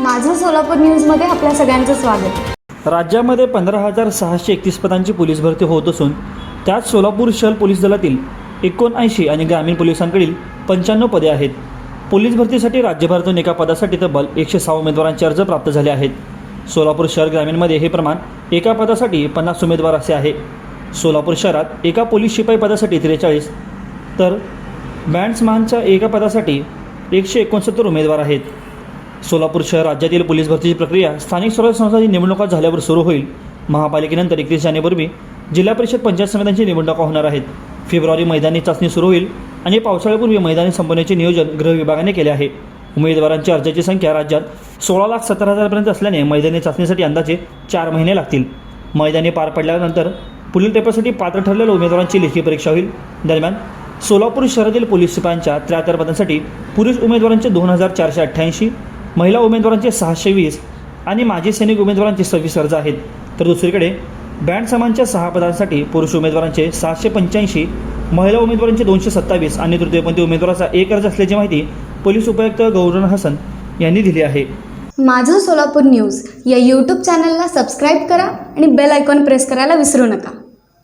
माझं सोलापूर न्यूजमध्ये आपल्या सगळ्यांचं स्वागत. राज्यामध्ये पंधरा हजार सहाशे एकतीस पदांची पोलीस भरती होत असून त्यात सोलापूर शहर पोलीस दलातील एकोणऐंशी आणि ग्रामीण पोलिसांकडील पंच्याण्णव पदे आहेत. पोलीस भरतीसाठी राज्यभरातून एका पदासाठी तब्बल एकशे सहा उमेदवारांचे अर्ज प्राप्त झाले आहेत. सोलापूर शहर ग्रामीणमध्ये हे प्रमाण एका पदासाठी पन्नास उमेदवार असे आहे. सोलापूर शहरात एका पोलीस शिपाई पदासाठी त्रेचाळीस तर बँड्समॅनच्या एका पदासाठी एकशे एकोणसत्तर उमेदवार आहेत. सोलापूर शहर राज्यातील पोलीस भरतीची प्रक्रिया स्थानिक स्वराज्य संस्थांची निवडणुका झाल्यावर सुरू होईल. महापालिकेनंतर एकतीस जानेवारी जिल्हा परिषद पंचायत समित्यांची निवडणुका होणार आहेत. फेब्रुवारी मैदानी चाचणी सुरू होईल आणि पावसाळ्यापूर्वी मैदानी संपवण्याचे नियोजन गृह विभागाने केले आहे. उमेदवारांची अर्जाची संख्या राज्यात सोळा लाख सत्तर हजारपर्यंत असल्याने मैदानी चाचणीसाठी अंदाजे चार महिने लागतील. मैदानी पार पडल्यानंतर पुढील पेपरसाठी पात्र ठरलेल्या उमेदवारांची लेखी परीक्षा होईल. दरम्यान सोलापूर शहरातील पोलीस शिपायांच्या त्र्याहत्तर पदांसाठी पुरुष उमेदवारांचे दोन हजार चारशे अठ्ठ्याऐंशी महिला उमेदवारांचे सहाशे वीस आणि माजी सैनिक उमेदवारांचे सव्वीस अर्ज आहेत. तर दुसरीकडे बँड समानच्या सहा पदांसाठी पुरुष उमेदवारांचे सहाशे पंच्याऐंशी महिला उमेदवारांचे दोनशे सत्तावीस आणि तृतीयपंथी उमेदवाराचा एक अर्ज असल्याची माहिती पोलीस उपायुक्त गौरन हसन यांनी दिली आहे. माझं सोलापूर न्यूज या यूट्यूब चॅनलला सबस्क्राईब करा आणि बेल आयकॉन प्रेस करायला विसरू नका.